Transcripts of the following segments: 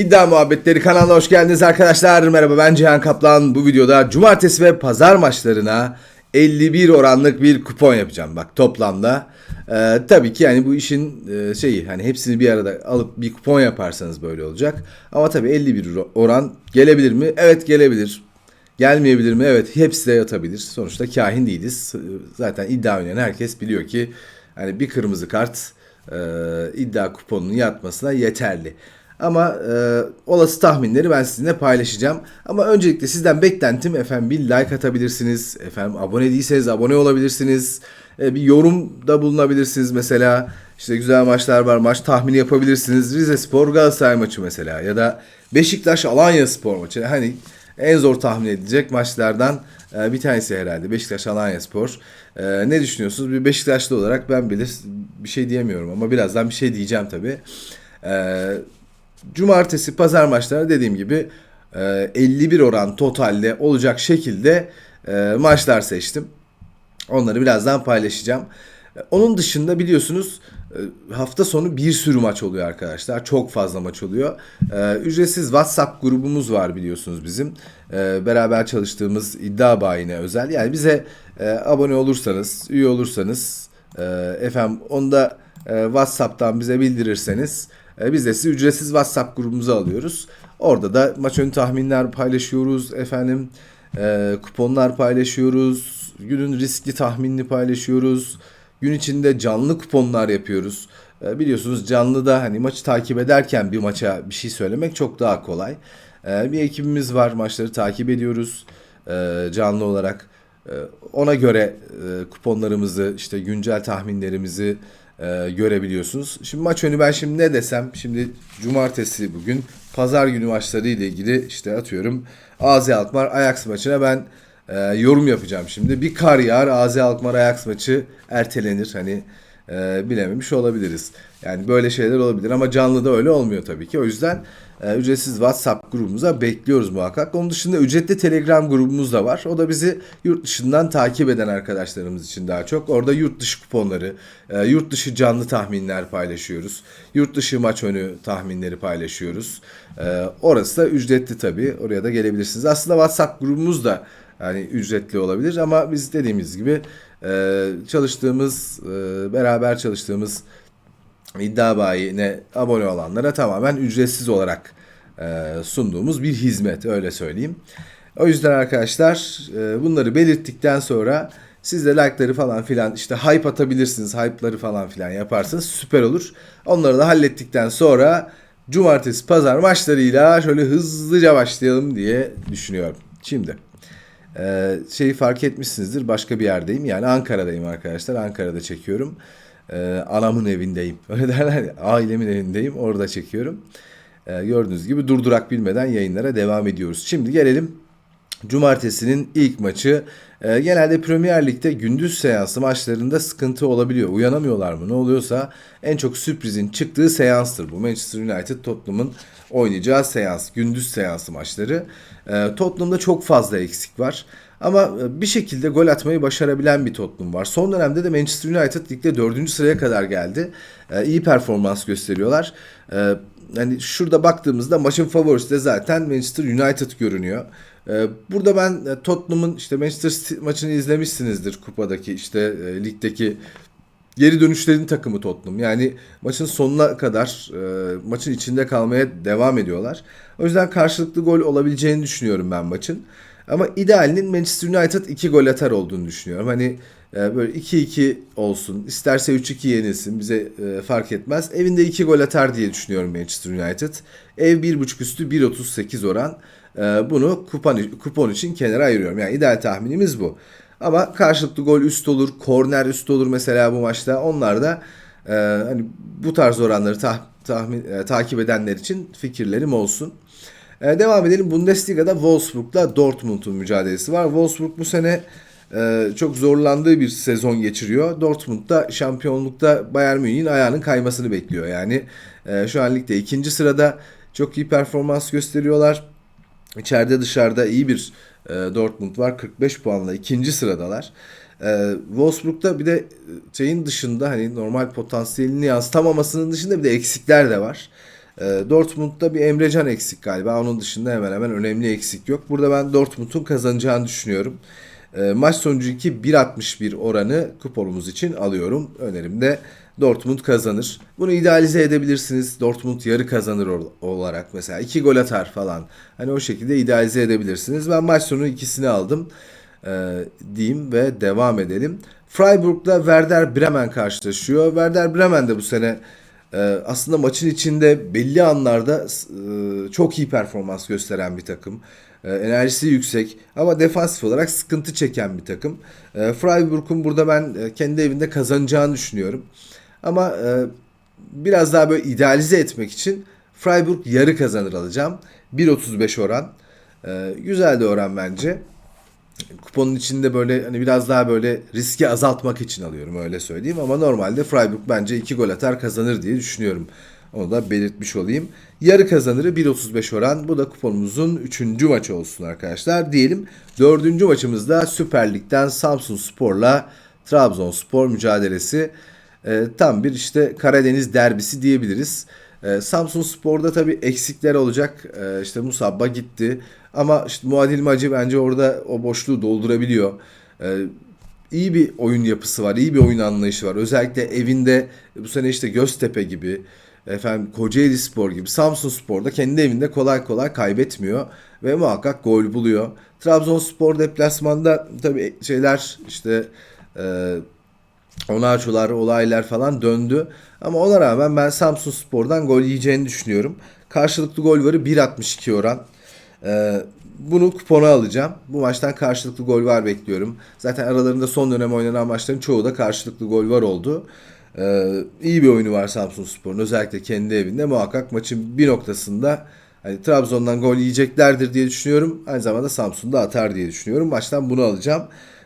İddia Muhabbetleri kanalına hoş geldiniz arkadaşlar. Merhaba ben Cihan Kaplan. Bu videoda cumartesi ve pazar maçlarına 51 oranlık bir kupon yapacağım. Bak toplamda. Ee, tabii ki yani bu işin e, şeyi hani hepsini bir arada alıp bir kupon yaparsanız böyle olacak. Ama tabii 51 oran gelebilir mi? Evet gelebilir. Gelmeyebilir mi? Evet hepsi de yatabilir. Sonuçta kahin değiliz. Zaten iddia oynayan herkes biliyor ki hani bir kırmızı kart e, iddia kuponunun yatmasına yeterli. Ama e, olası tahminleri ben sizinle paylaşacağım. Ama öncelikle sizden beklentim efendim bir like atabilirsiniz. Efendim abone değilseniz abone olabilirsiniz. E, bir yorumda bulunabilirsiniz mesela. İşte güzel maçlar var. Maç tahmini yapabilirsiniz. Rize Spor Galatasaray maçı mesela. Ya da Beşiktaş Alanya Spor maçı. Hani en zor tahmin edilecek maçlardan e, bir tanesi herhalde. Beşiktaş Alanya Spor. E, ne düşünüyorsunuz? Bir Beşiktaşlı olarak ben bilir bir şey diyemiyorum ama birazdan bir şey diyeceğim tabii. Cumartesi pazar maçları dediğim gibi e, 51 oran totalde olacak şekilde e, maçlar seçtim. Onları birazdan paylaşacağım. E, Onun dışında biliyorsunuz e, hafta sonu bir sürü maç oluyor arkadaşlar. Çok fazla maç oluyor. E, Ücretsiz WhatsApp grubumuz var biliyorsunuz bizim. E, Beraber çalıştığımız iddia bayine özel. Yani bize e, abone olursanız, üye olursanız e, efendim onda e, WhatsApp'tan bize bildirirseniz e, biz de sizi ücretsiz WhatsApp grubumuza alıyoruz. Orada da maç önü tahminler paylaşıyoruz efendim. E, kuponlar paylaşıyoruz. Günün riskli tahminini paylaşıyoruz. Gün içinde canlı kuponlar yapıyoruz. E, biliyorsunuz canlıda hani maçı takip ederken bir maça bir şey söylemek çok daha kolay. E, bir ekibimiz var maçları takip ediyoruz e, canlı olarak. E, ona göre e, kuponlarımızı işte güncel tahminlerimizi e, görebiliyorsunuz. Şimdi maç önü ben şimdi ne desem şimdi cumartesi bugün pazar günü maçları ile ilgili işte atıyorum AZ Alkmaar Ajax maçına ben e, yorum yapacağım şimdi. Bir kar yağar AZ Alkmaar Ajax maçı ertelenir hani e, bilememiş olabiliriz. Yani böyle şeyler olabilir ama canlıda öyle olmuyor tabii ki. O yüzden e, ücretsiz WhatsApp grubumuza bekliyoruz muhakkak. Onun dışında ücretli Telegram grubumuz da var. O da bizi yurt dışından takip eden arkadaşlarımız için daha çok. Orada yurt dışı kuponları, e, yurt dışı canlı tahminler paylaşıyoruz. Yurt dışı maç önü tahminleri paylaşıyoruz. E, orası da ücretli tabii. Oraya da gelebilirsiniz. Aslında WhatsApp grubumuz da yani ücretli olabilir ama biz dediğimiz gibi e, çalıştığımız, e, beraber çalıştığımız iddia bayine abone olanlara tamamen ücretsiz olarak e, sunduğumuz bir hizmet öyle söyleyeyim. O yüzden arkadaşlar e, bunları belirttikten sonra siz de like'ları falan filan işte hype atabilirsiniz. Hype'ları falan filan yaparsanız süper olur. Onları da hallettikten sonra cumartesi pazar maçlarıyla şöyle hızlıca başlayalım diye düşünüyorum. Şimdi ee, şeyi fark etmişsinizdir başka bir yerdeyim. Yani Ankara'dayım arkadaşlar Ankara'da çekiyorum. Ee, anamın evindeyim. Öyle derler ya ailemin evindeyim orada çekiyorum. Ee, gördüğünüz gibi durdurak bilmeden yayınlara devam ediyoruz. Şimdi gelelim Cumartesinin ilk maçı. Ee, genelde Premier Lig'de gündüz seansı maçlarında sıkıntı olabiliyor. Uyanamıyorlar mı? Ne oluyorsa en çok sürprizin çıktığı seanstır bu. Manchester United Tottenham'ın oynayacağı seans. Gündüz seansı maçları. Ee, Tottenham'da çok fazla eksik var. Ama e, bir şekilde gol atmayı başarabilen bir Tottenham var. Son dönemde de Manchester United ligde 4. sıraya kadar geldi. Ee, iyi performans gösteriyorlar. Ee, hani şurada baktığımızda maçın favorisi de zaten Manchester United görünüyor. Ee, burada ben e, Tottenham'ın işte Manchester City maçını izlemişsinizdir kupadaki işte e, ligdeki geri dönüşlerin takımı Tottenham. Yani maçın sonuna kadar e, maçın içinde kalmaya devam ediyorlar. O yüzden karşılıklı gol olabileceğini düşünüyorum ben maçın. Ama idealinin Manchester United 2 gol atar olduğunu düşünüyorum. Hani böyle 2-2 olsun, isterse 3-2 yenilsin bize fark etmez. Evinde 2 gol atar diye düşünüyorum Manchester United. Ev 1.5 üstü 1.38 oran. E, bunu kupon, kupon için kenara ayırıyorum. Yani ideal tahminimiz bu. Ama karşılıklı gol üst olur, korner üst olur mesela bu maçta. Onlar da e, hani bu tarz oranları tah, tahmin, e, takip edenler için fikirlerim olsun. E, devam edelim. Bundesliga'da Wolfsburg'la Dortmund'un mücadelesi var. Wolfsburg bu sene e, çok zorlandığı bir sezon geçiriyor. Dortmund da şampiyonlukta Bayern Münih'in ayağının kaymasını bekliyor. Yani e, şu an ligde ikinci sırada çok iyi performans gösteriyorlar. İçeride dışarıda iyi bir e, Dortmund var. 45 puanla ikinci sıradalar. E, Wolfsburg'da bir de e, şeyin dışında hani normal potansiyelini yansıtamamasının dışında bir de eksikler de var. E, Dortmund'da bir Emrecan eksik galiba. Onun dışında hemen hemen önemli eksik yok. Burada ben Dortmund'un kazanacağını düşünüyorum. E, maç sonucu 2 1.61 oranı kuponumuz için alıyorum. Önerim de Dortmund kazanır. Bunu idealize edebilirsiniz. Dortmund yarı kazanır ol- olarak mesela 2 gol atar falan. Hani o şekilde idealize edebilirsiniz. Ben maç sonu ikisini aldım. E, diyeyim ve devam edelim. Freiburg'la Werder Bremen karşılaşıyor. Werder Bremen de bu sene e, aslında maçın içinde belli anlarda e, çok iyi performans gösteren bir takım. E, enerjisi yüksek ama defansif olarak sıkıntı çeken bir takım. E, Freiburg'un burada ben e, kendi evinde kazanacağını düşünüyorum. Ama e, biraz daha böyle idealize etmek için Freiburg yarı kazanır alacağım. 1.35 oran. E, güzel de oran bence. Kuponun içinde böyle hani biraz daha böyle riski azaltmak için alıyorum öyle söyleyeyim. Ama normalde Freiburg bence 2 gol atar kazanır diye düşünüyorum. Onu da belirtmiş olayım. Yarı kazanırı 1.35 oran. Bu da kuponumuzun 3. maçı olsun arkadaşlar. Diyelim 4. maçımızda Süper Lig'den Samsun Spor'la Trabzonspor mücadelesi. Ee, tam bir işte Karadeniz derbisi diyebiliriz. Ee, Samsun Spor'da tabii eksikler olacak. Ee, işte Musabba gitti. Ama işte Muadil Macı bence orada o boşluğu doldurabiliyor. Ee, iyi bir oyun yapısı var, iyi bir oyun anlayışı var. Özellikle evinde bu sene işte Göztepe gibi, efendim Kocaeli Spor gibi, Samsun Spor'da kendi evinde kolay kolay kaybetmiyor ve muhakkak gol buluyor. Trabzonspor deplasmanda tabii şeyler işte e, Onaçular, olaylar falan döndü. Ama ona rağmen ben Samsun Spor'dan gol yiyeceğini düşünüyorum. Karşılıklı gol varı 1.62 oran. Ee, bunu kupona alacağım. Bu maçtan karşılıklı gol var bekliyorum. Zaten aralarında son dönem oynanan maçların çoğu da karşılıklı gol var oldu. Ee, iyi bir oyunu var Samsun Spor'un. Özellikle kendi evinde muhakkak maçın bir noktasında hani Trabzon'dan gol yiyeceklerdir diye düşünüyorum. Aynı zamanda Samsun'da atar diye düşünüyorum. Maçtan bunu alacağım.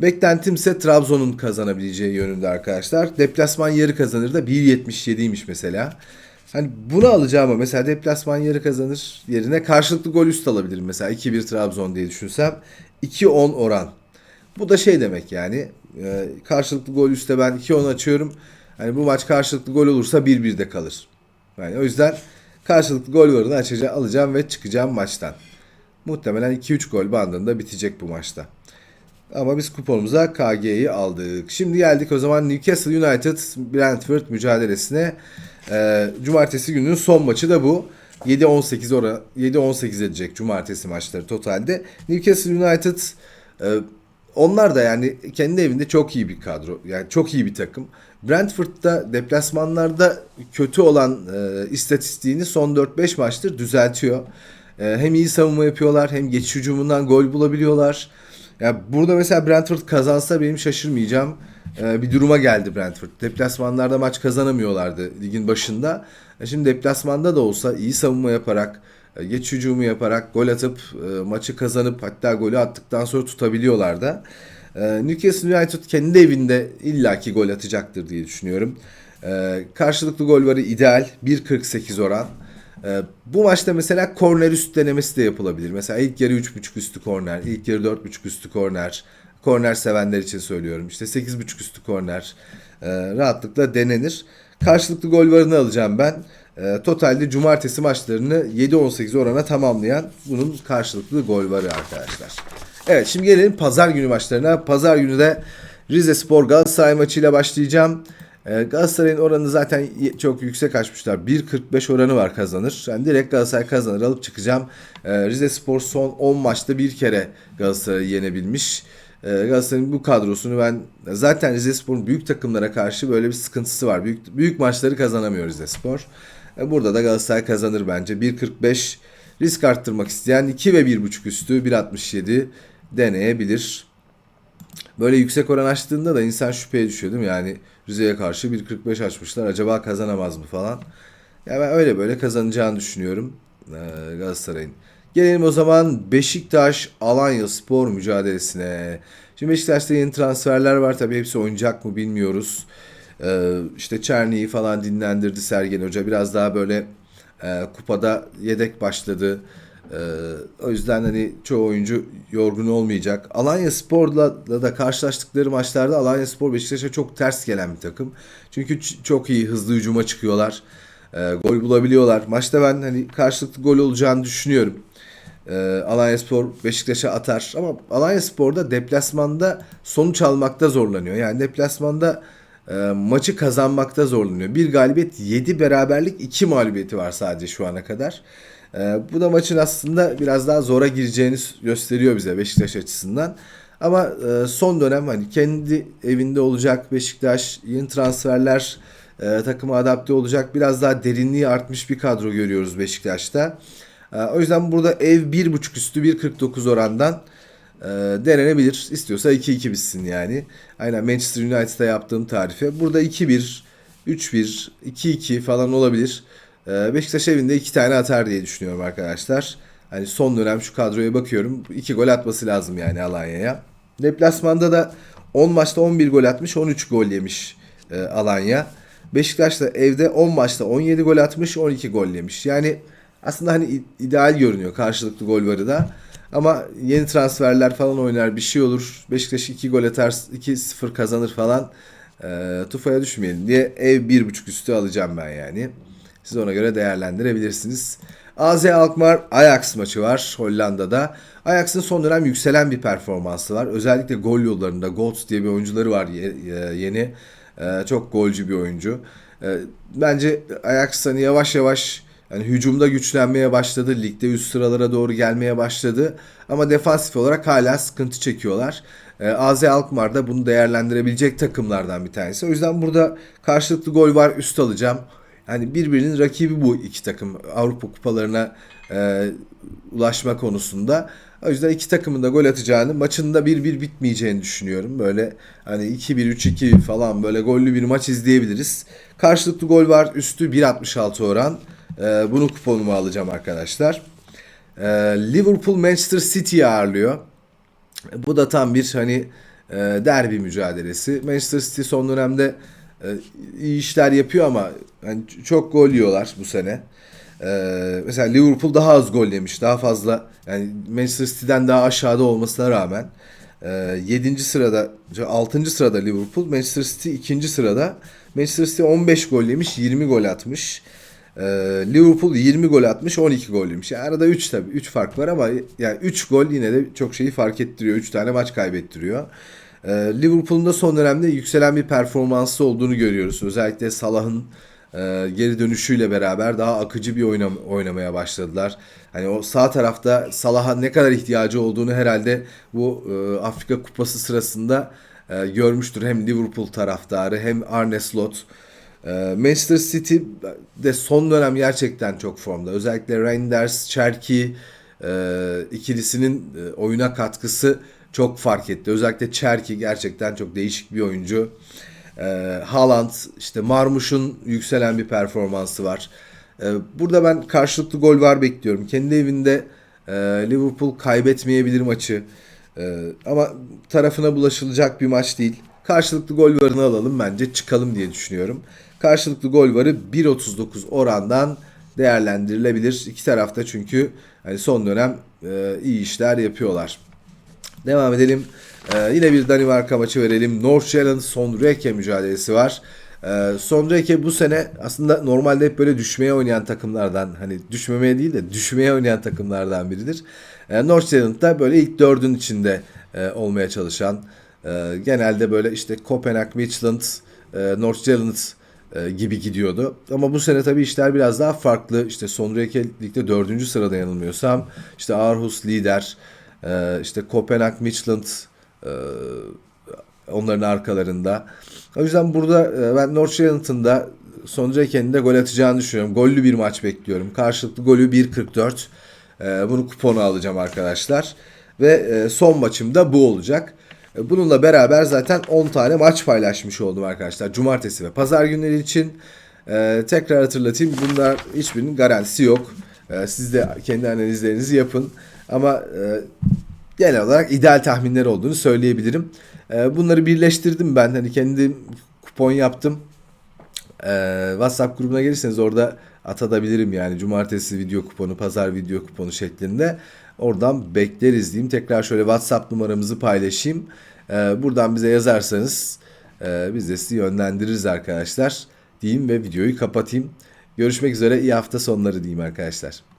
Beklentim ise Trabzon'un kazanabileceği yönünde arkadaşlar. Deplasman yarı kazanır da 1.77'ymiş mesela. Hani bunu alacağım ama mesela deplasman yarı kazanır yerine karşılıklı gol üst alabilirim. Mesela 2-1 Trabzon diye düşünsem 2-10 oran. Bu da şey demek yani e, karşılıklı gol üstte ben 2-10 açıyorum. Hani bu maç karşılıklı gol olursa 1-1 de kalır. Yani o yüzden karşılıklı gol varını açacağım, alacağım ve çıkacağım maçtan. Muhtemelen 2-3 gol bandında bitecek bu maçta. Ama biz kuponumuza KG'yi aldık. Şimdi geldik o zaman Newcastle United Brentford mücadelesine. Ee, cumartesi gününün son maçı da bu. 7-18 ora 7-18 edecek cumartesi maçları totalde. Newcastle United e, onlar da yani kendi evinde çok iyi bir kadro. Yani çok iyi bir takım. Brentford'da deplasmanlarda kötü olan e, istatistiğini son 4-5 maçtır düzeltiyor. E, hem iyi savunma yapıyorlar hem geçiş hücumundan gol bulabiliyorlar. Ya burada mesela Brentford kazansa benim şaşırmayacağım e, bir duruma geldi Brentford. Deplasmanlarda maç kazanamıyorlardı ligin başında. E, şimdi deplasmanda da olsa iyi savunma yaparak, e, geç hücumu yaparak gol atıp e, maçı kazanıp hatta golü attıktan sonra tutabiliyorlar da. E, Newcastle United kendi evinde illaki gol atacaktır diye düşünüyorum. E, karşılıklı gol varı ideal 1.48 oran. Ee, bu maçta mesela korner üst denemesi de yapılabilir. Mesela ilk yarı 3.5 üstü korner, ilk yarı 4.5 üstü korner. Korner sevenler için söylüyorum. İşte 8.5 üstü korner. Ee, rahatlıkla denenir. Karşılıklı gol varını alacağım ben. Ee, totalde cumartesi maçlarını 7-18 orana tamamlayan bunun karşılıklı gol varı arkadaşlar. Evet şimdi gelelim pazar günü maçlarına. Pazar günü de Rize Spor Galatasaray maçıyla başlayacağım. Ee, Galatasaray'ın oranı zaten çok yüksek açmışlar. 1.45 oranı var kazanır. Yani direkt Galatasaray kazanır alıp çıkacağım. Ee, Rize Spor son 10 maçta bir kere Galatasaray'ı yenebilmiş. Ee, Galatasaray'ın bu kadrosunu ben zaten Rize Spor'un büyük takımlara karşı böyle bir sıkıntısı var. Büyük büyük maçları kazanamıyor Rize Spor. Burada da Galatasaray kazanır bence. 1.45 risk arttırmak isteyen 2 ve 1.5 üstü 1.67 deneyebilir. Böyle yüksek oran açtığında da insan şüpheye düşüyor değil mi? Yani Rize'ye karşı 1.45 açmışlar. Acaba kazanamaz mı falan. Ya ben öyle böyle kazanacağını düşünüyorum ee, Galatasaray'ın. Gelelim o zaman Beşiktaş Alanya Spor mücadelesine. Şimdi Beşiktaş'ta yeni transferler var. Tabii hepsi oynayacak mı bilmiyoruz. Ee, işte Çerni'yi falan dinlendirdi Sergen Hoca. Biraz daha böyle kupada yedek başladı. Ee, o yüzden hani çoğu oyuncu yorgun olmayacak. Alanya Spor'la da, karşılaştıkları maçlarda Alanya Spor Beşiktaş'a çok ters gelen bir takım. Çünkü çok iyi hızlı hücuma çıkıyorlar. e, gol bulabiliyorlar. Maçta ben hani karşılıklı gol olacağını düşünüyorum. E, Alanya Spor Beşiktaş'a atar ama Alanya Spor'da deplasmanda sonuç almakta zorlanıyor. Yani deplasmanda e, maçı kazanmakta zorlanıyor. Bir galibiyet 7 beraberlik 2 mağlubiyeti var sadece şu ana kadar. E, bu da maçın aslında biraz daha zora gireceğini gösteriyor bize Beşiktaş açısından. Ama e, son dönem hani kendi evinde olacak Beşiktaş yeni transferler e, takıma adapte olacak biraz daha derinliği artmış bir kadro görüyoruz Beşiktaş'ta. E, o yüzden burada ev 1.5 üstü 1.49 orandan e, denenebilir. İstiyorsa 2-2 bitsin yani. Aynen Manchester United'da yaptığım tarife. Burada 2-1, 3-1, 2-2 falan olabilir. E, Beşiktaş evinde 2 tane atar diye düşünüyorum arkadaşlar. Hani son dönem şu kadroya bakıyorum. 2 gol atması lazım yani Alanya'ya. Deplasmanda da 10 maçta 11 gol atmış, 13 gol yemiş e, Alanya. Beşiktaş da evde 10 maçta 17 gol atmış, 12 gol yemiş. Yani aslında hani ideal görünüyor karşılıklı gol varı da. Ama yeni transferler falan oynar bir şey olur. Beşiktaş 2 gol atar 2-0 kazanır falan. E, tufaya düşmeyelim diye ev 1.5 üstü alacağım ben yani. Siz ona göre değerlendirebilirsiniz. AZ Alkmaar Ajax maçı var Hollanda'da. Ajax'ın son dönem yükselen bir performansı var. Özellikle gol yollarında Golds diye bir oyuncuları var yeni. Ee, çok golcü bir oyuncu. Ee, bence Ajax hani yavaş yavaş yani hücumda güçlenmeye başladı. Ligde üst sıralara doğru gelmeye başladı. Ama defansif olarak hala sıkıntı çekiyorlar. Ee, AZ Alkmaar da bunu değerlendirebilecek takımlardan bir tanesi. O yüzden burada karşılıklı gol var üst alacağım. Hani birbirinin rakibi bu iki takım Avrupa kupalarına e, ulaşma konusunda. O yüzden iki takımın da gol atacağını, maçın da 1-1 bitmeyeceğini düşünüyorum. Böyle hani 2-1, 3-2 falan böyle gollü bir maç izleyebiliriz. Karşılıklı gol var. Üstü 1.66 oran. E, bunu kuponumu alacağım arkadaşlar. E, Liverpool Manchester City ağırlıyor. Bu da tam bir hani e, derbi mücadelesi. Manchester City son dönemde iyi işler yapıyor ama yani çok gol yiyorlar bu sene. Ee, mesela Liverpool daha az gol yemiş. Daha fazla yani Manchester City'den daha aşağıda olmasına rağmen e, 7. sırada 6. sırada Liverpool, Manchester City 2. sırada. Manchester City 15 gol yemiş, 20 gol atmış. Ee, Liverpool 20 gol atmış, 12 gol yemiş. Yani arada 3 tabii 3 fark var ama yani 3 gol yine de çok şeyi fark ettiriyor. 3 tane maç kaybettiriyor. Ee, Liverpool'un da son dönemde yükselen bir performansı olduğunu görüyoruz. Özellikle Salah'ın e, geri dönüşüyle beraber daha akıcı bir oynam oynamaya başladılar. Hani o sağ tarafta Salah'a ne kadar ihtiyacı olduğunu herhalde bu e, Afrika Kupası sırasında e, görmüştür. Hem Liverpool taraftarı hem Arne Slot. Manchester City de son dönem gerçekten çok formda. Özellikle Reinders, Cherki ikilisinin oyuna katkısı çok fark etti. Özellikle Cherki gerçekten çok değişik bir oyuncu. E, Haaland, işte Marmuş'un yükselen bir performansı var. E, burada ben karşılıklı gol var bekliyorum. Kendi evinde e, Liverpool kaybetmeyebilir maçı. E, ama tarafına bulaşılacak bir maç değil. Karşılıklı gol varını alalım bence çıkalım diye düşünüyorum. Karşılıklı gol varı 1.39 orandan değerlendirilebilir. İki tarafta çünkü hani son dönem e, iyi işler yapıyorlar. Devam edelim. Ee, yine bir Danimarka maçı verelim. Nordsjælland Sonreke mücadelesi var. Ee, Sonreke bu sene aslında normalde hep böyle düşmeye oynayan takımlardan hani düşmemeye değil de düşmeye oynayan takımlardan biridir. Ee, Nordsjælland da böyle ilk dördün içinde e, olmaya çalışan e, genelde böyle işte Kopenhag, Midtjylland, e, Nordsjælland e, gibi gidiyordu. Ama bu sene tabii işler biraz daha farklı. İşte Sonreke ligde dördüncü sırada yanılmıyorsam. İşte Aarhus lider. E, işte Kopenhag, Midtjylland ee, onların arkalarında. O yüzden burada e, ben Nordsjælland'ın da Sondraken'in gol atacağını düşünüyorum. Gollü bir maç bekliyorum. Karşılıklı golü 1.44. Ee, bunu kuponu alacağım arkadaşlar. Ve e, son maçım da bu olacak. E, bununla beraber zaten 10 tane maç paylaşmış oldum arkadaşlar. Cumartesi ve pazar günleri için. tekrar hatırlatayım. Bunlar hiçbirinin garantisi yok. siz de kendi analizlerinizi yapın. Ama genel olarak ideal tahminler olduğunu söyleyebilirim. E, bunları birleştirdim ben. Hani kendim kupon yaptım. E, WhatsApp grubuna gelirseniz orada atabilirim yani cumartesi video kuponu, pazar video kuponu şeklinde. Oradan bekleriz diyeyim. Tekrar şöyle WhatsApp numaramızı paylaşayım. E, buradan bize yazarsanız e, biz de sizi yönlendiririz arkadaşlar diyeyim ve videoyu kapatayım. Görüşmek üzere iyi hafta sonları diyeyim arkadaşlar.